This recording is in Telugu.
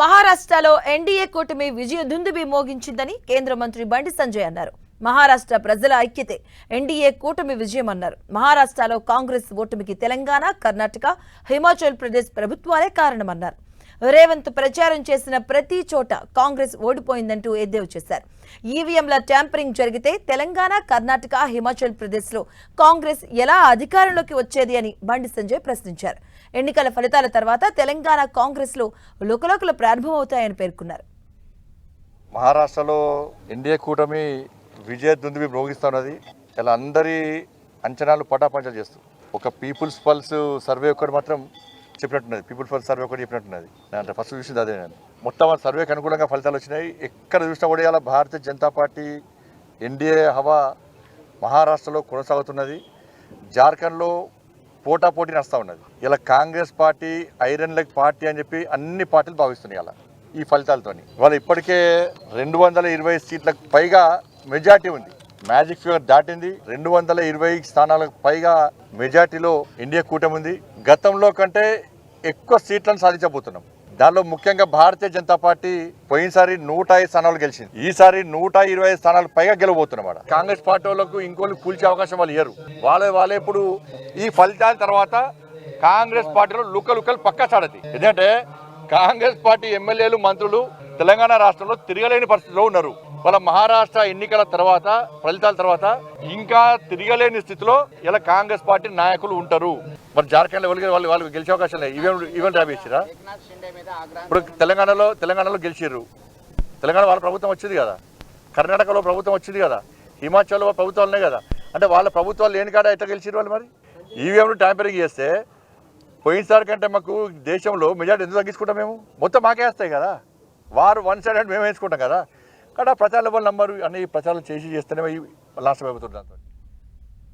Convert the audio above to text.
మహారాష్ట్రలో ఎన్డీఏ కూటమి విజయ దుందుబి మోగించిందని కేంద్ర మంత్రి బండి సంజయ్ అన్నారు. మహారాష్ట్ర ప్రజల ఐక్యతే ఎన్డీఏ కూటమి విజయం అన్నారు మహారాష్ట్రలో కాంగ్రెస్ ఓటమికి తెలంగాణ కర్ణాటక హిమాచల్ ప్రదేశ్ ప్రభుత్వాలే కారణమన్నారు. రేవంత్ ప్రచారం చేసిన ప్రతి చోట కాంగ్రెస్ ఓడిపోయిందంటూ ఎద్దేవా చేశారు. ఈవీఎంల ట్యాంపరింగ్ జరిగితే తెలంగాణ కర్ణాటక హిమాచల్ ప్రదేశ్లో కాంగ్రెస్ ఎలా అధికారంలోకి వచ్చేది అని బండి సంజయ్ ప్రశ్నించారు. ఎన్నికల ఫలితాల తర్వాత తెలంగాణ కాంగ్రెస్లో లోకలోకలు ప్రారంభమవుతాయని పేర్కొన్నారు. మహారాష్ట్రలో ఎన్డీఏ కూటమి విజయ దుందుబి భోగిస్తున్నది ఇలా అందరి అంచనాలు పటాపంచలు చేస్తూ ఒక పీపుల్స్ పల్స్ సర్వే ఒకటి మాత్రం చెప్పినట్టున్నది. పీపుల్ ఫర్ సర్వే కూడా చెప్పినట్టున్నది. నేను అంటే ఫస్ట్ చూసింది అదే నేను. మొత్తం సర్వేకి అనుకూలంగా ఫలితాలు వచ్చినాయి. ఎక్కడ చూసినా కూడా ఇలా భారతీయ జనతా పార్టీ ఎన్డీఏ హవా మహారాష్ట్రలో కొనసాగుతున్నది. జార్ఖండ్లో పోటాపోటీ నడుస్తూ ఉన్నది. ఇలా Congress party iron leg party అని చెప్పి అన్ని పార్టీలు భావిస్తున్నాయి అలా ఈ ఫలితాలతోని. ఇవాళ ఇప్పటికే రెండు వందల ఇరవై సీట్లకు పైగా మెజార్టీ ఉంది. మ్యాజిక్ ఫిగర్ దాటింది. రెండు వందల ఇరవై స్థానాలకు పైగా మెజార్టీలో ఇండియా కూటమి ఉంది. గతంలో కంటే ఎక్కువ సీట్లను సాధించబోతున్నాం. దానిలో ముఖ్యంగా భారతీయ జనతా పార్టీ పోయినసారి నూట ఐదు స్థానాలు గెలిచింది. ఈసారి నూట ఇరవై ఐదు స్థానాలు పైగా గెలవబోతున్నమాట కాంగ్రెస్ పార్టీ వాళ్ళకు ఇంకోళ్ళు కూల్చే అవకాశం వాళ్ళు ఇయ్యరు. వాళ్ళే వాళ్ళే ఇప్పుడు ఈ ఫలితాల తర్వాత కాంగ్రెస్ పార్టీలో లుక్క లుక్కలు పక్కా చాడది. ఎందుకంటే కాంగ్రెస్ పార్టీ ఎమ్మెల్యేలు మంత్రులు తెలంగాణ రాష్ట్రంలో తిరగలేని పరిస్థితిలో ఉన్నారు. వాళ్ళ మహారాష్ట్ర ఎన్నికల తర్వాత ఫలితాల తర్వాత ఇంకా తిరగలేని స్థితిలో ఇలా కాంగ్రెస్ పార్టీ నాయకులు ఉంటారు. మరి జార్ఖండ్ వాళ్ళకి వాళ్ళు వాళ్ళు గెలిచే అవకాశం లేదు. ఈవెంట్ ఈవెంట్ ర్యాబీ ఇప్పుడు తెలంగాణలో తెలంగాణలో గెలిచిర్రు. తెలంగాణ వాళ్ళ ప్రభుత్వం వచ్చింది కదా. కర్ణాటకలో ప్రభుత్వం వచ్చింది కదా. హిమాచల్లో ప్రభుత్వాలు ఉన్నాయి కదా. అంటే వాళ్ళ ప్రభుత్వాలు లేని కాడ ఎట్లా గెలిచిర్రు వాళ్ళు మరి? ఈవీఎంలు ట్యాంపరింగ్ చేస్తే పోయినసారి కంటే మాకు దేశంలో మెజార్టీ ఎందుకు తగ్గించుకుంటాం మేము? మొత్తం మాకే వస్తాయి కదా. వారు వన్ సైడ్ అంటే మేము వేసుకుంటాం కదా. కానీ ఆ ప్రచార అన్ని ప్రచారం చేసి చేస్తేనే రాష్ట్ర ప్రభుత్వం దాంతో.